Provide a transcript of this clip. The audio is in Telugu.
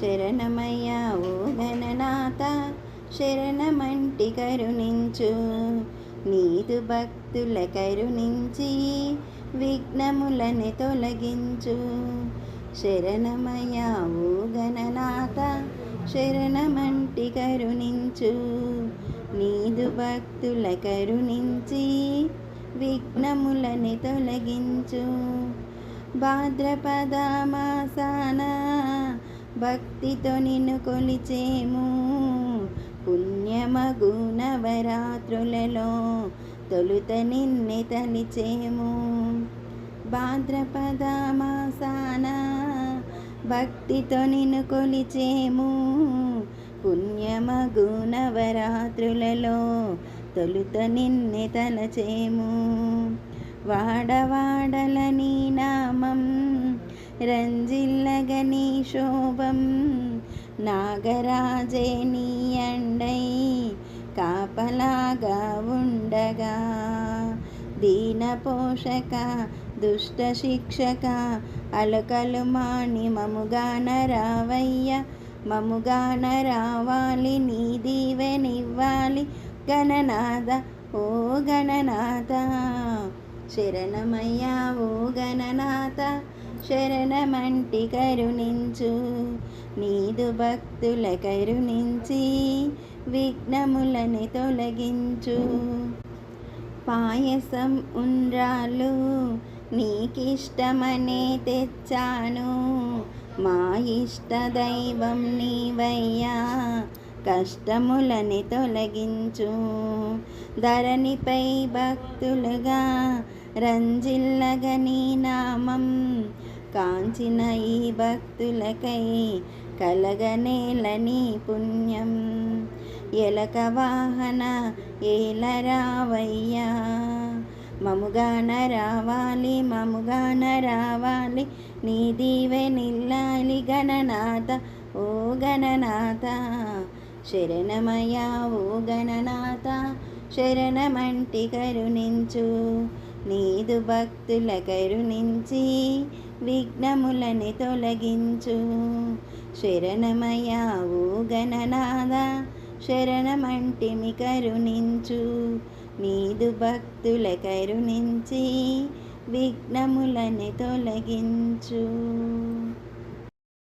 శరణమయ్యా ఓ ఘననాథ శరణమంటి కరుణించు. నీదు భక్తుల కరుణించి విఘ్నములని తొలగించు. శరణమయ్యా ఓ గణనాథ శరణమంటి కరుణించు. నీదు భక్తుల కరుణించి విఘ్నములని తొలగించు. భాద్రపద మాసానా భక్తితో నిన్ను కొలిచేము. పుణ్యమగు నవరాత్రులలో తొలుత నిన్నే తలిచేము. భాద్రపద మాసాన భక్తితో నిన్ను కొలిచేము. పుణ్యమగు నవరాత్రులలో తొలుత నిన్నే తలచేము. వాడవాడల నీ నామం రంజిల్లగని శోభం నాగరాజే నీ అండై కాపలాగా ఉండగా దీన పోషక దుష్ట శిక్షక అలకలు మాని మముగాన రావయ్య మముగాన రావాలి నీ దీవెనివ్వాలి గణనాథ ఓ గణనాథ. శరణమయ్యా ఓ గణనాథ శరణమంటి కరుణించు. నీదు భక్తుల కరుణించి విఘ్నములని తొలగించు. పాయసం ఉండ్రాలు నీకిష్టమనే తెచ్చాను. మా ఇష్ట దైవం నీవయ్యా కష్టములని తొలగించు. ధరణిపై భక్తులుగా రంజిల్లగని నామం కాంచిన ఈ భక్తులకై కలగనేలని పుణ్యం. ఎలక వాహన ఏలరావయ్యా మముగాన రావాలి మముగాన రావాలి. నీ దీవె నిల్లాలి గణనాథ ఓ గణనాథ. శరణమయా ఓ గణనాథ. శరణమంటి కరుణించు నీదు భక్తుల కరుణించి విఘ్నములని తొలగించు. శరణమయ్యా ఓ శరణమంటిమి కరుణించు. నీదు భక్తుల కరుణించి విఘ్నములని తొలగించు.